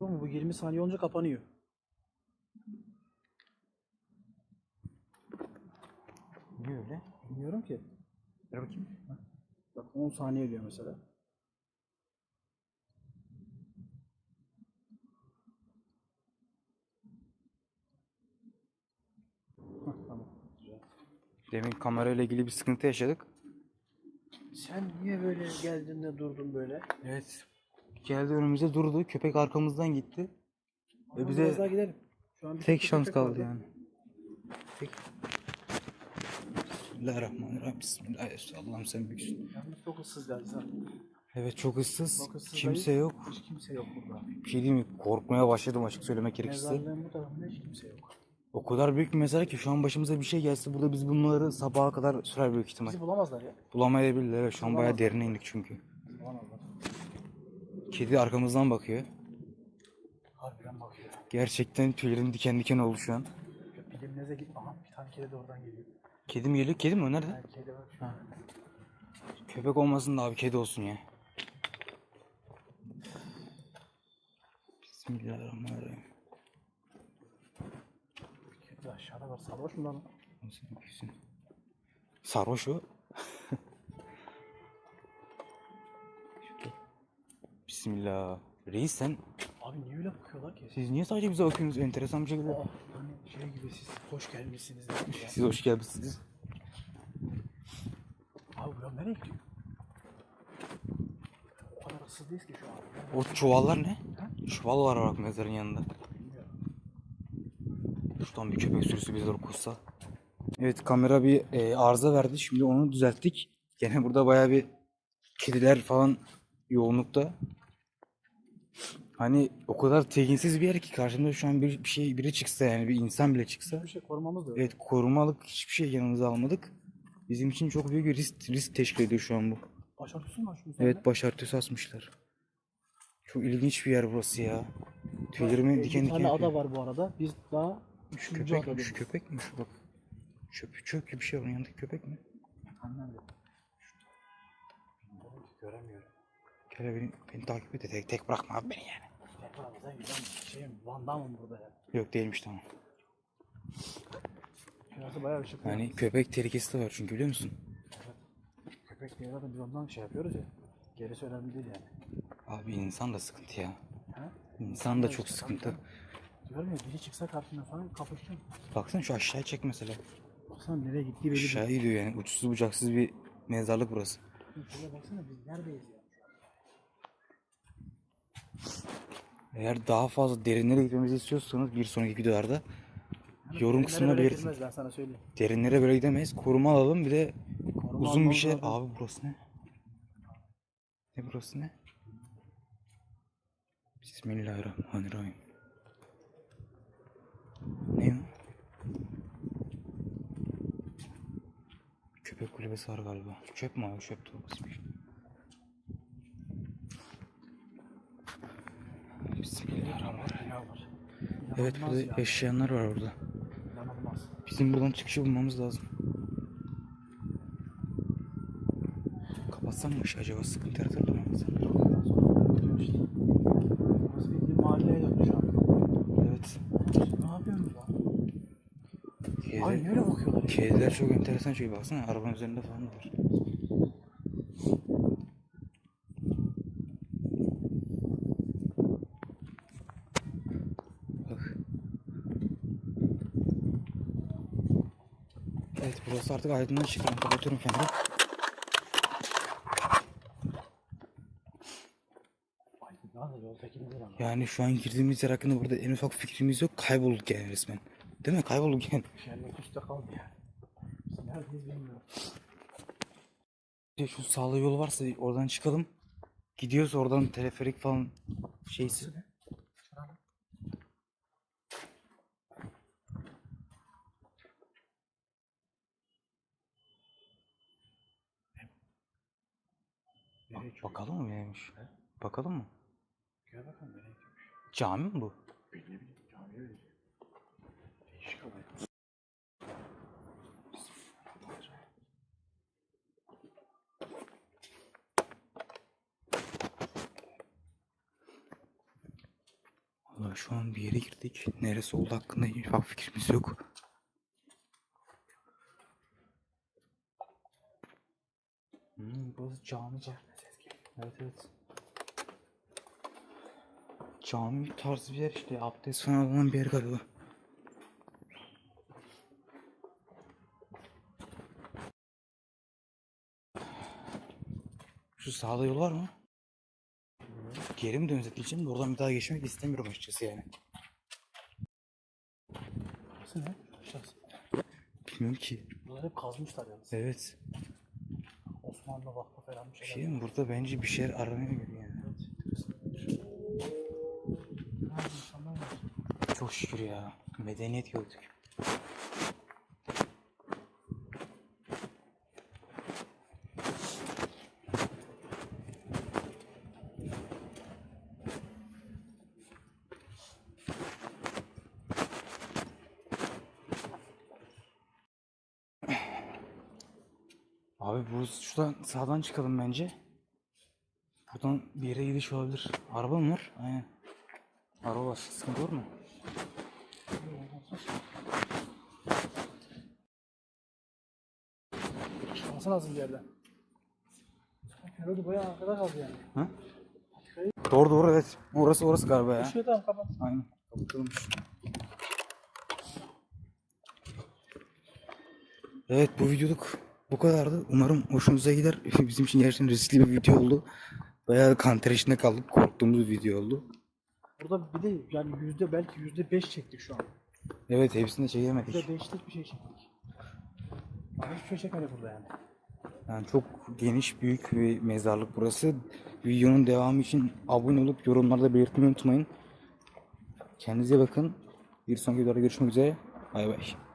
Ama bu 20 saniye olunca kapanıyor. Niye öyle? Bilmiyorum ki. Ver bakayım. Bak 10 saniye diyor mesela. Demin kamerayla ilgili bir sıkıntı yaşadık. Sen niye böyle geldin de durdun böyle? Evet. Geldi önümüze durdu. Köpek arkamızdan gitti. Ama bize biraz daha gidelim. Şu an bir Tek şans kaldı yani. Tek. Bismillahirrahmanirrahim. Bismillahirrahmanirrahim. Allah'ım sen büyüksün. Yalnız çok ıssız geldi sen. Evet çok ıssız. Çok ıssız Kimse yok. Hiç kimse yok burada. Bir şey diyeyim mi? Korkmaya başladım açık söylemek gerekirse. Mezarlığın bu tarafında hiç kimse yok. O kadar büyük bir mezar ki şu an başımıza bir şey gelse burada biz bunları sabaha kadar sürer büyük ihtimal. Bizi bulamazlar ya. Bulamayabilirler. Evet şu an bayağı derine indik çünkü. Kedi arkamızdan bakıyor. Harbiden bakıyor. Gerçekten tüylerim diken diken oldu şu an. Bir Bilimleze git. Aha bir tane kedi de oradan geliyor. Kedi mi geliyor? Kedi mi o? Nerede? Yani kedi var şu an. Köpek olmasın da abi kedi olsun ya. Bismillahirrahmanirrahim. Kedi aşağıda var. Sarhoş mu lan? Sarhoş o. Bismillah. Reis sen, Abi niye öyle bakıyorlar ki? siz niye sadece bize bakıyorsunuz enteresan bir şekilde? Aa, hani şey gibi siz hoş gelmişsiniz. ya. Siz hoş geldiniz. Abi bu nereye gidiyor? O kadar ıssız değiliz ki şu an. O çuvallar ne? Çuval var bak mezarın yanında. Şuradan bir köpek sürüsü bize doğru koşsa. Evet kamera bir e, arıza verdi. Şimdi onu düzelttik. Gene burada bayağı bir kediler falan yoğunlukta. Hani o kadar tekinsiz bir yer ki karşımda şu an bir, bir şey biri çıksa yani bir insan bile çıksa. Bir şey korumamız da yok. Evet korumalık hiçbir şey yanımıza almadık. Bizim için çok büyük bir risk, risk teşkil ediyor şu an bu. Başörtüsü mü açmış? Evet baş örtüsü asmışlar. Çok ilginç bir yer burası ya. Tüylerimi diken Bir diken tane yapıyor. ada var bu arada. Biz daha üçüncü Köpek mi? adadayız. Şu köpek mi? Şu bak. Çöp, çöp gibi bir şey var. Yanındaki köpek mi? Annem de. Göremiyorum. Gel beni, beni takip et. de Tek, tek bırakma abi beni yani. Tekrarımıza giden şeyim Van Damme'ım burada ya. Yok değilmiş tamam. Şurası bayağı ışık. Yani köpek tehlikesi de var çünkü biliyor musun? Köpek diye zaten biz ondan şey yapıyoruz ya. Gerisi önemli değil yani. Abi insan da sıkıntı ya. Ha? İnsan da Evet, çok sıkıntı. Diyorum ya biri çıksa karşına falan kapışacağım. Baksana şu aşağıya çek mesela. Baksana nereye gittiği belli değil. Aşağı gidiyor yani. Uçsuz bucaksız bir mezarlık burası. Şuraya baksana biz neredeyiz ya? Eğer daha fazla derinlere gitmemizi istiyorsanız bir sonraki videolarda Yani yorum kısmına belirtin. Ben sana söyleyeyim. Derinlere böyle gidemeyiz. Koruma alalım bir de Koruma uzun bir şey. lazım. Abi burası ne? Ne burası ne? Bismillahirrahmanirrahim. Ne o? Köpek kulübesi var galiba. Çöp mü abi? Çöp torbasıymış. Bismillahirrahmanirrahim. Bina var. Evet burada ya. yaşayanlar var orada. İnanılmaz. Bizim buradan çıkışı bulmamız lazım. Kapatsam mı acaba sıkıntı yaratır mı? Mahalleye döndü şu an. Evet. Ne? Ay Kediler, niye öyle bakıyorlar kediler çok enteresan çünkü baksana arabanın üzerinde falan var. Bak. Evet burası artık aydınlığa çıktı. Kapatıyorum ama. Yani şu an girdiğimiz yer hakkında burada en ufak fikrimiz yok. Kaybolduk yani resmen. Değil mi? Kaybolduk yani. Şenlik üstte yani. Biz neredeyiz şu sağlı yol varsa oradan çıkalım. Gidiyoruz oradan teleferik falan şeysi. Bakalım mı neymiş? Bakalım mı? Gel bakalım nereye gidiyormuş. Cami mi bu? Bileyim camiye öyle. Değişik olay. Şu an bir yere girdik. Neresi oldu hakkında hiç fikrimiz yok. Hmm, burası cami cami. Evet evet. Cami tarzı bir yer işte. Abdest falan alınan bir yer galiba. Şu sağda yol var mı? Geri mi diyeceğim de oradan bir daha geçmek istemiyorum açıkçası yani. Burası ne? Bilmiyorum ki. Buraları hep kazmışlar yalnız. Evet. Osmanlı vakfı falan bir şeyler. şey mi? Burada bence bir şeyler aranıyor gibi yani. Çok şükür ya. Medeniyet gördük. Abi bu şuradan sağdan çıkalım bence. Buradan bir yere gidiş olabilir. Araba mı var? Aynen. Araba var. Sıkıntı var mı? Çıkması lazım bir yerden. Herhalde bayağı arkada kaldı yani. Ha? Doğru doğru evet. Orası orası galiba ya. Şöyle tamam kapat. Aynen. Kapatalım. Evet bu videoluk bu kadardı. Umarım hoşunuza gider. Bizim için gerçekten riskli bir video oldu. Bayağı kanter içinde kaldık. Korktuğumuz bir video oldu. Burada bir de yani yüzde belki yüzde beş çektik şu an. Evet hepsini çekemedik. Yüzde beşlik bir şey çektik. Ama hiçbir şey çekmedi burada yani. Yani çok geniş büyük bir mezarlık burası. Videonun devamı için abone olup yorumlarda belirtmeyi unutmayın. Kendinize bakın. Bir sonraki videoda görüşmek üzere. Bay bay.